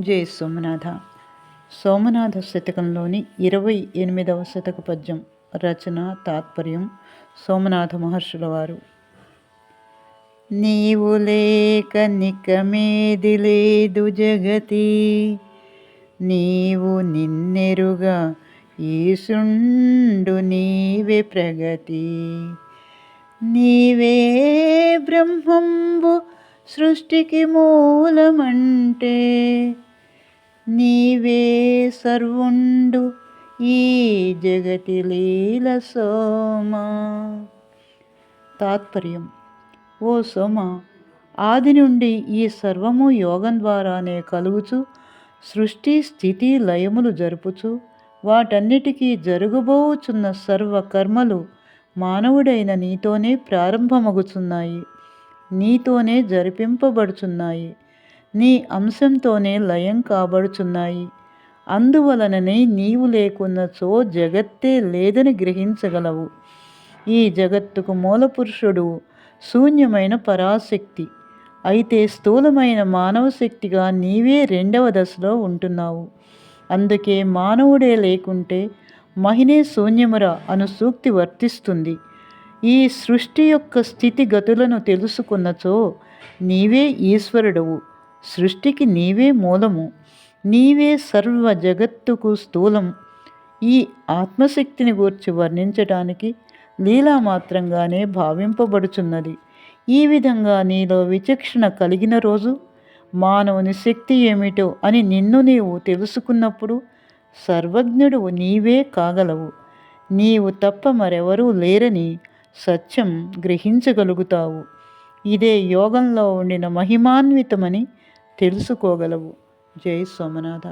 జై సోమనాథ. సోమనాథ శతకంలోని ఇరవై ఎనిమిదవ శతక పద్యం రచన తాత్పర్యం సోమనాథ మహర్షుల వారు. నీవు లేక నికమేది లేదు జగతి. నీవు నిన్నెరుగా ఈశుండు నీవే ప్రగతి. నీవే బ్రహ్మంబు సృష్టికి మూలమంటే నీవే సర్వుండు ఈ జగతి లీల సోమ. తాత్పర్యం ఓ సోమ ఆది నుండి ఈ సర్వము యోగం ద్వారానే కలుగుచు సృష్టి స్థితి లయములు జరుపుచు వాటన్నిటికీ జరుగుబోచున్న సర్వ కర్మలు మానవుడైన నీతోనే ప్రారంభమగుచున్నాయి నీతోనే జరిపింపబడుచున్నాయి. నీ అంశంతోనే లయం కాబడుచున్నాయి. అందువలననే నీవు లేకున్నచో జగత్తే లేదని గ్రహించగలవు. ఈ జగత్తుకు మూలపురుషుడు శూన్యమైన పరాశక్తి. అయితే స్థూలమైన మానవ శక్తిగా నీవే రెండవ దశలో ఉంటున్నావు. అందుకే మానవుడే లేకుంటే మహినే శూన్యమురా అను సూక్తి వర్తిస్తుంది. ఈ సృష్టి యొక్క స్థితిగతులను తెలుసుకున్నచో నీవే ఈశ్వరుడవు. సృష్టికి నీవే మూలము నీవే సర్వ జగత్తుకు స్థూలం ఈ ఆత్మశక్తిని గూర్చి వర్ణించటానికి లీలామాత్రంగానే భావింపబడుచున్నది. ఈ విధంగా నీలో విచక్షణ కలిగిన రోజు మానవుని శక్తి ఏమిటో అని నిన్ను నీవు తెలుసుకున్నప్పుడు సర్వజ్ఞుడు నీవే కాగలవు. నీవు తప్ప మరెవరూ లేరని సత్యం గ్రహించగలుగుతావు. ఇదే యోగంలో ఉండిన మహిమాన్వితమని తెలుసుకోగలవు. జై సోమనాథ.